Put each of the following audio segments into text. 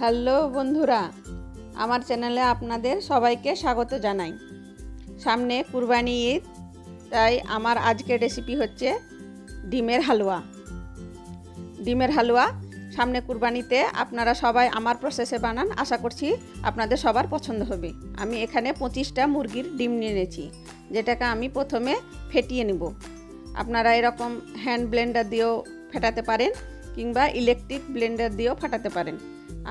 Hello বন্ধুরা, আমার চ্যানেলে আপনাদের সবাইকে স্বাগত জানাই। সামনে কুরবানি ঈদ, তাই আমার আজকের রেসিপি হচ্ছে ডিমের হালুয়া। ডিমের হালুয়া সামনে কুরবানিতে আপনারা সবাই আমার প্রসেসে বানান, আশা করছি আপনাদের সবার পছন্দ হবে। আমি এখানে পঁচিশটা মুরগির ডিম নিয়ে নিয়েছি, যেটাকে আমি প্রথমে ফেটিয়ে নিব। আপনারা এরকম হ্যান্ড ব্লেন্ডার দিয়েও ফেটাতে পারেন, কিংবা ইলেকট্রিক ব্লেন্ডার দিয়েও ফাটাতে পারেন।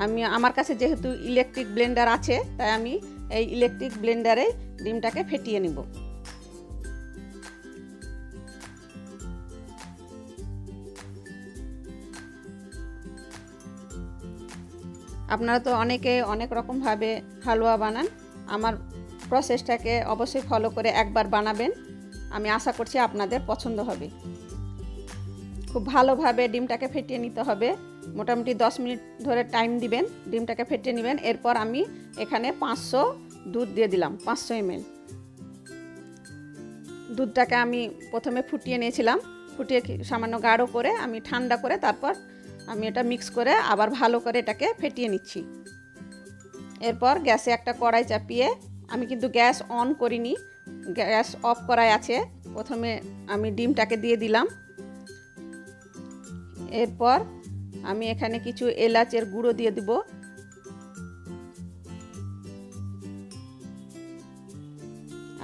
আমি, আমার কাছে যেহেতু ইলেকট্রিক ব্লেন্ডার আছে, তাই আমি এই ইলেকট্রিক ব্লেন্ডারে ডিমটাকে ফেটিয়ে নিব। আপনারা তো অনেকে অনেক রকমভাবে হালুয়া বানান, আমার প্রসেসটাকে অবশ্যই ফলো করে একবার বানাবেন। আমি আশা করছি আপনাদের পছন্দ হবে। খুব ভালোভাবে ডিমটাকে ফেটিয়ে নিতে হবে। মোটামুটি দশ মিনিট ধরে টাইম দিবেন, ডিমটাকে ফেটিয়ে নেবেন। এরপর আমি এখানে পাঁচশো দুধ দিয়ে দিলাম, পাঁচশো এমএল দুধটাকে আমি প্রথমে ফুটিয়ে নিয়েছিলাম, ফুটিয়ে সামান্য গাঢ় করে আমি ঠান্ডা করে তারপর আমি এটা মিক্স করে আবার ভালো করে এটাকে ফেটিয়ে নিচ্ছি। এরপর গ্যাসে একটা কড়াই চাপিয়ে আমি কিন্তু গ্যাস অন করিনি, গ্যাস অফ করাই আছে। প্রথমে আমি ডিমটাকে দিয়ে দিলাম। এরপর আমি এখানে কিছু এলাচের গুঁড়ো দিয়ে দিব।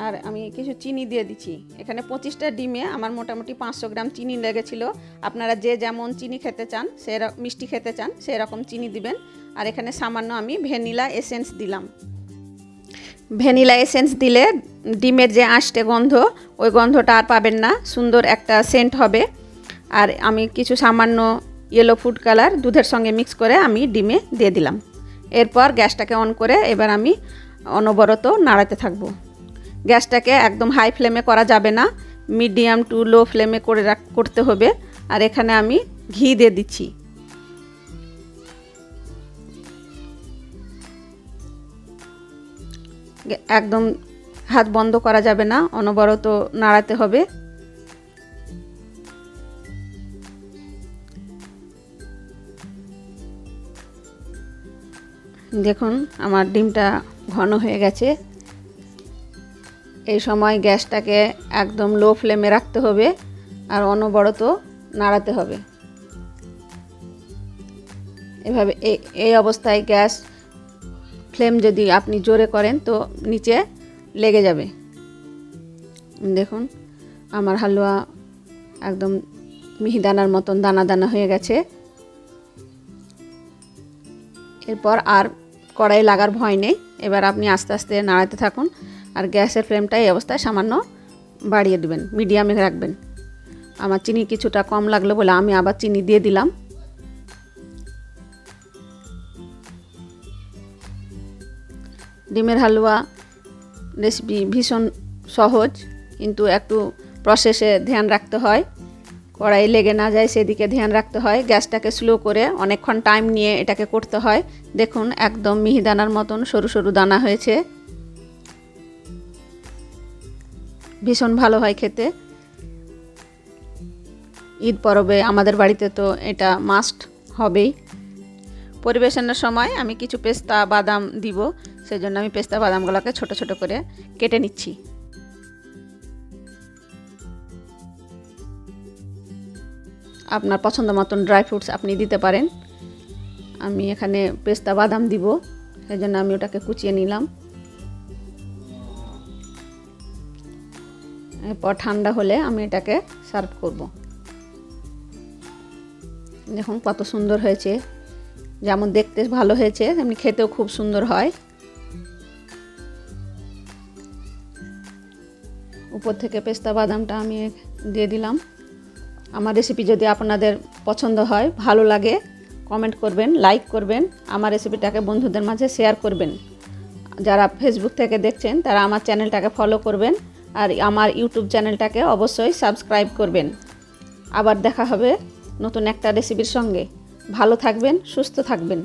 আর আমি কিছু চিনি দিয়ে দিচ্ছি। এখানে পঁচিশটা ডিমে আমার মোটামুটি পাঁচশো গ্রাম চিনি লেগেছিল। আপনারা যে যেমন চিনি খেতে চান সে মিষ্টি খেতে চান সেই রকম চিনি দিবেন। আর এখানে সামান্য আমি ভ্যানিলা এসেন্স দিলাম। ভ্যানিলা এসেন্স দিলে ডিমের যে আঁশটে গন্ধ, ওই গন্ধটা আর পাবেন না। সুন্দর একটা সেন্ট হবে। আর আমি কিছু সামান্য ইয়েলো ফুড কালার দুধের সঙ্গে মিক্স করে আমি ডিমে দিয়ে দিলাম। এরপর গ্যাসটাকে অন করে এবার আমি অনবরত নাড়াতে থাকব। গ্যাসটাকে একদম হাই ফ্লেমে করা যাবে না মিডিয়াম টু লো ফ্লেমে করে রাখ, করতে হবে। আর এখানে আমি ঘি দিয়ে দিচ্ছি। একদম হাত বন্ধ করা যাবে না, অনবরত নাড়াতে হবে। দেখুন, আমার ডিমটা ঘন হয়ে গেছে। এই সময় গ্যাসটাকে একদম লো ফ্লেমে রাখতে হবে আর অনবরত নাড়াতে হবে। এভাবে এই অবস্থায় গ্যাস ফ্লেম যদি আপনি জোরে করেন তো নিচে লেগে যাবে। দেখুন, আমার হালুয়া একদম মিহিদানার মতন দানা দানা হয়ে গেছে। এরপর আর কড়াই লাগার ভয় নেই। এবার আপনি আস্তে আস্তে নাড়াতে থাকুন আর গ্যাসের ফ্লেমটা এই অবস্থায় সামান্য বাড়িয়ে দেবেন, মিডিয়ামে রাখবেন। আমার চিনি কিছুটা কম লাগল বলে আমি আবার চিনি দিয়ে দিলাম। ডিমের হালুয়া রেসিপি ভীষণ সহজ, কিন্তু একটু প্রসেসে ধ্যান রাখতে হয়। কড়াই লেগে না যায় সেদিকে ধ্যান রাখতে হয়। গ্যাসটাকে স্লো করে অনেকক্ষণ টাইম নিয়ে এটাকে করতে হয়। দেখুন, একদম মিহিদানার মতন সরু সরু দানা হয়েছে। ভীষণ ভালো হয় খেতে। ঈদ পরবে, আমাদের বাড়িতে তো এটা মাস্ট হবেই। পরিবেশনের সময় আমি কিছু পেস্তা বাদাম দিব, সেজন্য আমি পেস্তা বাদামগুলোকে ছোট ছোট করে কেটে নিচ্ছি। আপনার পছন্দ মতন ড্রাই ফ্রুটস আপনি দিতে পারেন। আমি এখানে পেস্তা বাদাম দিব সেই জন্য আমি ওটাকে কুচিয়ে নিলাম। এরপর ঠান্ডা হলে আমি এটাকে সার্ভ করব। দেখুন কত সুন্দর হয়েছে। যেমন দেখতে ভালো হয়েছে, তেমনি খেতেও খুব সুন্দর হয়। উপর থেকে পেস্তা বাদামটা আমি দিয়ে দিলাম। আমার রেসিপি যদি আপনাদের পছন্দ হয়, ভালো লাগে কমেন্ট করবেন লাইক করবেন, আমার রেসিপিটাকে বন্ধুদের মাঝে শেয়ার করবেন। যারা ফেসবুক থেকে দেখছেন, তারা আমার চ্যানেলটাকে ফলো করবেন আর আমার ইউটিউব চ্যানেলটাকে অবশ্যই সাবস্ক্রাইব করবেন। আবার দেখা হবে নতুন একটা রেসিপির সঙ্গে। ভালো থাকবেন, সুস্থ থাকবেন।